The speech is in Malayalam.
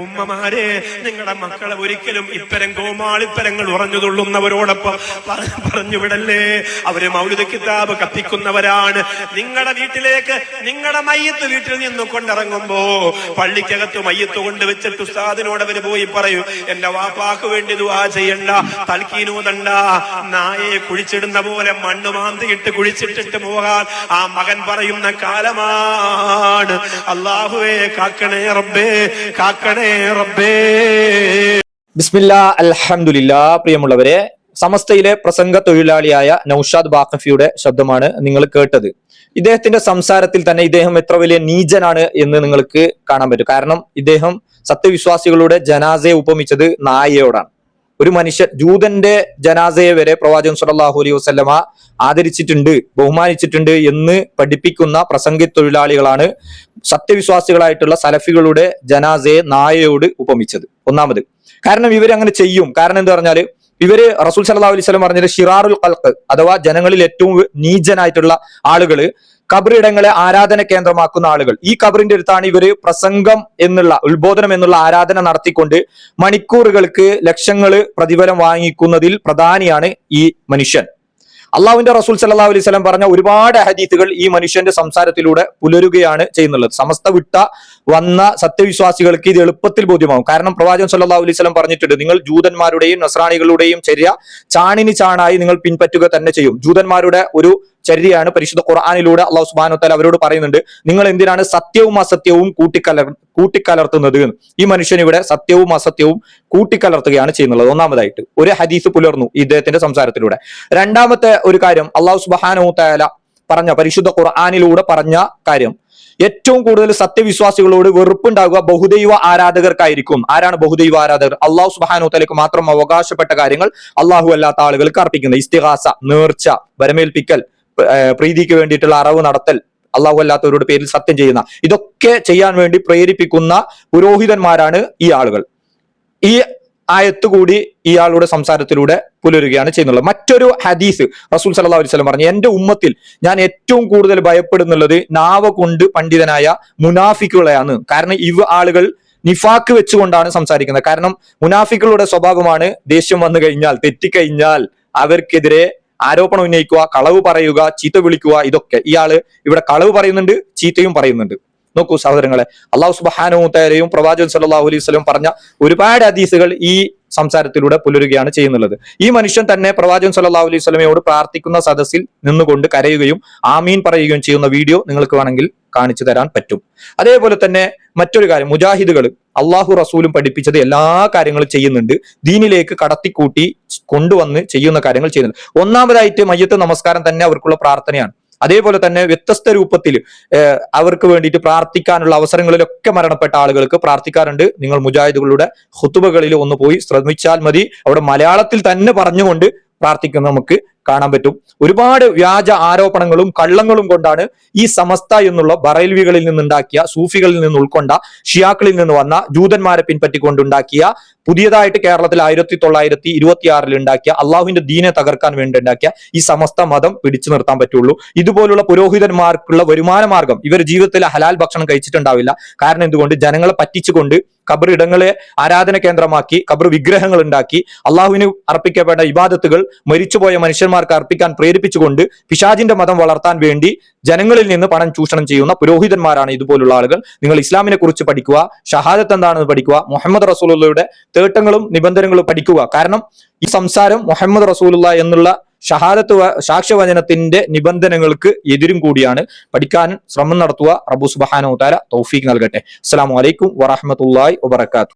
ഉമ്മമാരെ നിങ്ങളുടെ മക്കളെ ഒരിക്കലും ഇത്തരം കോമാളിത്തരങ്ങൾ ഉറഞ്ഞുതുള്ളുന്നവരോടൊപ്പം പറ- പറഞ്ഞു വിടല്ലേ അവർ മൗലിക കിതാബ് കത്തിക്കുന്നവരാണ്. നിങ്ങളുടെ വീട്ടിലേക്ക് നിങ്ങളുടെ മയ്യത്ത് വീട്ടിൽ നിന്ന് കൊണ്ടിറങ്ങുമ്പോ പള്ളിക്കകത്ത് മയ്യത്ത് കൊണ്ട് വെച്ചിട്ട് ഉസ്താദിനോട് അവർ പോയി പറയൂ എന്റെ വാപ്പാക്ക് വേണ്ടി ദുആ ചെയ്യണ്ട തൽക്കീനൂതണ്ട നായെ കുഴിച്ചിടുന്ന പോലെ മണ്ണ് മാന്തിയിട്ട് കുഴിച്ചിട്ടിട്ട് പോകാൻ ആ മകൻ പറയുന്ന കാലമാണ്. അള്ളാഹുവേ കാക്കണേ റബ്ബേ കാക്കണേ റബ്ബേ. പ്രിയമുള്ളവരെ സമസ്തയിലെ പ്രസംഗ തൊഴിലാളിയായ നൌഷാദ് ബാഖഫിയുടെ ശബ്ദമാണ് നിങ്ങൾ കേട്ടത്. ഇദ്ദേഹത്തിന്റെ സംസാരത്തിൽ തന്നെ ഇദ്ദേഹം എത്ര വലിയ നീചനാണ് എന്ന് നിങ്ങൾക്ക് കാണാൻ പറ്റും. കാരണം ഇദ്ദേഹം സത്യവിശ്വാസികളുടെ ജനാസയെ ഉപമിച്ചത് നായയോടാണ്. ഒരു മനുഷ്യ ജൂതന്റെ ജനാസയെ വരെ പ്രവാചകൻ സുല്ലാഹു അലൈഹി വസ്ലമ ആദരിച്ചിട്ടുണ്ട് ബഹുമാനിച്ചിട്ടുണ്ട് എന്ന് പഠിപ്പിക്കുന്ന പ്രസംഗി തൊഴിലാളികളാണ് സത്യവിശ്വാസികളായിട്ടുള്ള സലഫികളുടെ ജനാസയെ നായയോട് ഉപമിച്ചത്. ഒന്നാമത് കാരണം ഇവർ അങ്ങനെ ചെയ്യും. കാരണം എന്താ പറഞ്ഞാൽ ഇവർ റസൂൽ സല്ലാ അലൈഹി വസല്ലം പറഞ്ഞത് ഷിറാറുൽ കൽക്ക് അഥവാ ജനങ്ങളിൽ ഏറ്റവും നീചനായിട്ടുള്ള ആളുകൾ കബറിടങ്ങളെ ആരാധന കേന്ദ്രമാക്കുന്ന ആളുകൾ. ഈ കബറിന്റെ അടുത്താണ് ഇവർ പ്രസംഗം എന്നുള്ള ഉത്ബോധനം എന്നുള്ള ആരാധന നടത്തിക്കൊണ്ട് മണിക്കൂറുകൾക്ക് ലക്ഷങ്ങൾ പ്രതിഫലം വാങ്ങിക്കുന്നതിൽ പ്രധാനിയാണ് ഈ മനുഷ്യൻ. അള്ളാഹുവിന്റെ റസൂൽ സല്ലാ അലൈഹി വസല്ലം പറഞ്ഞ ഒരുപാട് ഹദീത്തുകൾ ഈ മനുഷ്യന്റെ സംസാരത്തിലൂടെ പുലരുകയാണ് ചെയ്യുന്നുള്ളത്. സമസ്ത വിട്ട വന്ന സത്യവിശ്വാസികൾക്ക് ഇത് എളുപ്പത്തിൽ ബോധ്യമാകും. കാരണം പ്രവാചകൻ സല്ലാ അലൈഹി വസല്ലം പറഞ്ഞിട്ടുണ്ട് നിങ്ങൾ ജൂതന്മാരുടെയും നസ്രാണികളുടെയും ചര്യ ചാണിന് ചാണായി നിങ്ങൾ പിൻപറ്റുക തന്നെ ചെയ്യും. ജൂതന്മാരുടെ ഒരു ചര്യയാണ് പരിശുദ്ധ ഖുർആാനിലൂടെ അള്ളാഹു സുബാനു താല അവരോട് പറയുന്നുണ്ട്. നിങ്ങൾ എന്തിനാണ് സത്യവും അസത്യവും കൂട്ടിക്കലർ കൂട്ടിക്കലർത്തുന്നത്. ഈ മനുഷ്യൻ ഇവിടെ സത്യവും അസത്യവും കൂട്ടിക്കലർത്തുകയാണ് ചെയ്യുന്നത്. ഒന്നാമതായിട്ട് ഒരു ഹദീസ് പുലർന്നു ഇദ്ദേഹത്തിന്റെ സംസാരത്തിലൂടെ. രണ്ടാമത്തെ ഒരു കാര്യം അള്ളാഹു സുബാനു താല പറഞ്ഞ പരിശുദ്ധ ഖുർആാനിലൂടെ പറഞ്ഞ കാര്യം. ഏറ്റവും കൂടുതൽ സത്യവിശ്വാസികളോട് വെറുപ്പുണ്ടാകുക ബഹുദൈവ ആരാധകർക്കായിരിക്കും. ആരാണ് ബഹുദൈവ ആരാധകർ? അള്ളാഹു സുബാനു തലക്ക് മാത്രം അവകാശപ്പെട്ട കാര്യങ്ങൾ അള്ളാഹു അല്ലാത്ത ആളുകൾക്ക് അർപ്പിക്കുന്നത് ഇസ്തിഹാസ നേർച്ച വരമേൽപ്പിക്കൽ പ്രീതിക്ക് വേണ്ടിയിട്ടുള്ള അറവ് നടത്തൽ. അള്ളാഹു അല്ലാത്തവരുടെ പേരിൽ സത്യം ചെയ്യുന്ന. ഇതൊക്കെ ചെയ്യാൻ വേണ്ടി പ്രേരിപ്പിക്കുന്ന പുരോഹിതന്മാരാണ് ഈ ആളുകൾ. ഈ ആയത്ത് കൂടി ഇയാളുടെ സംസാരത്തിലൂടെ പുലരുകയാണ് ചെയ്യുന്നത്. മറ്റൊരു ഹദീസ് റസൂൽ സല്ലാ അലൈഹി വസല്ലം പറഞ്ഞു എന്റെ ഉമ്മത്തിൽ ഞാൻ ഏറ്റവും കൂടുതൽ ഭയപ്പെടുന്നുള്ളത് നാവ കൊണ്ട് പണ്ഡിതനായ മുനാഫിക്കുകളെയാണ്. കാരണം ഇവ ആളുകൾ നിഫാക്ക് വെച്ചുകൊണ്ടാണ് സംസാരിക്കുന്നത്. കാരണം മുനാഫിക്കുകളുടെ സ്വഭാവമാണ് ദേഷ്യം വന്നു കഴിഞ്ഞാൽ തെറ്റിക്കഴിഞ്ഞാൽ അവർക്കെതിരെ ആരോപണം ഉന്നയിക്കുക കളവ് പറയുക ചീത്ത വിളിക്കുക ഇതൊക്കെ. ഇയാൾ ഇവിടെ കളവ് പറയുന്നുണ്ട് ചീത്തയും പറയുന്നുണ്ട്. നോക്കൂ സഹോദരങ്ങളെ അള്ളാഹു സുബാനുത്തരയും പ്രവാചകൻ സല്ലാഹു അലൈഹി വസല്ലം പറഞ്ഞ ഒരുപാട് ഹദീസുകൾ ഈ സംസാരത്തിലൂടെ പുലരുകയാണ് ചെയ്യുന്നുള്ളത്. ഈ മനുഷ്യൻ തന്നെ പ്രവാചകൻ സല്ലല്ലാഹു അലൈഹി വസല്ലമയോട് പ്രാർത്ഥിക്കുന്ന സദസ്സിൽ നിന്നുകൊണ്ട് കരയുകയും ആമീൻ പറയുകയും ചെയ്യുന്ന വീഡിയോ നിങ്ങൾക്ക് വേണമെങ്കിൽ കാണിച്ചു തരാൻ പറ്റും. അതേപോലെ തന്നെ മറ്റൊരു കാര്യം മുജാഹിദുകൾ അള്ളാഹു റസൂലും പഠിപ്പിച്ചത് എല്ലാ കാര്യങ്ങളും ചെയ്യുന്നുണ്ട്. ദീനിലേക്ക് കടത്തിക്കൂട്ടി കൊണ്ടുവന്ന് ചെയ്യുന്ന കാര്യങ്ങൾ ചെയ്യുന്നുണ്ട്. ഒന്നാമതായിട്ട് മയ്യത്ത് നമസ്കാരം തന്നെ അവർക്കുള്ള പ്രാർത്ഥനയാണ്. അതേപോലെ തന്നെ വ്യത്യസ്ത രൂപത്തിൽ അവർക്ക് വേണ്ടിയിട്ട് പ്രാർത്ഥിക്കാനുള്ള അവസരങ്ങളിലൊക്കെ മരണപ്പെട്ട ആളുകൾക്ക് പ്രാർത്ഥിക്കാറുണ്ട്. നിങ്ങൾ മുജാഹിദുകളുടെ ഹുത്തുബകളിൽ ഒന്ന് പോയി ശ്രമിച്ചാൽ മതി. അവിടെ മലയാളത്തിൽ തന്നെ പറഞ്ഞുകൊണ്ട് പ്രാർത്ഥിക്കുന്ന നമുക്ക് കാണാൻ പറ്റും. ഒരുപാട് വ്യാജ ആരോപണങ്ങളും കള്ളങ്ങളും കൊണ്ടാണ് ഈ സമസ്ത എന്നുള്ള ബറൈൽവികളിൽ നിന്നുണ്ടാക്കിയ സൂഫികളിൽ നിന്ന് ഉൾക്കൊണ്ട ഷിയാക്കളിൽ നിന്ന് വന്ന ജൂതന്മാരെ പിൻപറ്റിക്കൊണ്ടുണ്ടാക്കിയ പുതിയതായിട്ട് കേരളത്തിൽ ആയിരത്തി തൊള്ളായിരത്തി ഇരുപത്തി ആറിൽ ഉണ്ടാക്കിയ അള്ളാഹുവിന്റെ ദീനെ തകർക്കാൻ വേണ്ടി ഉണ്ടാക്കിയ ഈ സമസ്ത മതം പിടിച്ചു നിർത്താൻ പറ്റുള്ളൂ. ഇതുപോലുള്ള പുരോഹിതന്മാർക്കുള്ള വരുമാന മാർഗം ഇവർ ജീവിതത്തിൽ ഹലാൽ ഭക്ഷണം കഴിച്ചിട്ടുണ്ടാവില്ല. കാരണം എന്തുകൊണ്ട്? ജനങ്ങളെ പറ്റിച്ചുകൊണ്ട് കബറിടങ്ങളെ ആരാധന കേന്ദ്രമാക്കി ഖബർ വിഗ്രഹങ്ങൾ ഉണ്ടാക്കി അള്ളാഹുവിന് അർപ്പിക്കപ്പെട്ട ഇബാദത്തുകൾ മരിച്ചുപോയ മനുഷ്യന്മാർക്ക് അർപ്പിക്കാൻ പ്രേരിപ്പിച്ചുകൊണ്ട് പിശാജിന്റെ മതം വളർത്താൻ വേണ്ടി ജനങ്ങളിൽ നിന്ന് പണം ചൂഷണം ചെയ്യുന്ന പുരോഹിതന്മാരാണ് ഇതുപോലുള്ള ആളുകൾ. നിങ്ങൾ ഇസ്ലാമിനെ കുറിച്ച് പഠിക്കുക ഷഹാദത്ത് എന്താണെന്ന് പഠിക്കുക മുഹമ്മദ് റസൂലുള്ളയുടെ തേട്ടങ്ങളും നിബന്ധനകളും പഠിക്കുക. കാരണം ഈ സംസാരം മുഹമ്മദ് റസൂലുള്ള എന്നുള്ള ഷഹാദത്ത് സാക്ഷ്യവചനത്തിന്റെ നിബന്ധനകൾക്ക് എതിരും കൂടിയാണ്. പഠിക്കാൻ ശ്രമം നടത്തുക. റബ്ബു സുബ്ഹാനഹു തആല തൗഫീഖ് നൽകട്ടെ. അസ്സലാമു അലൈക്കും വറഹ്മത്തുള്ളാഹി വബറകാതുഹു.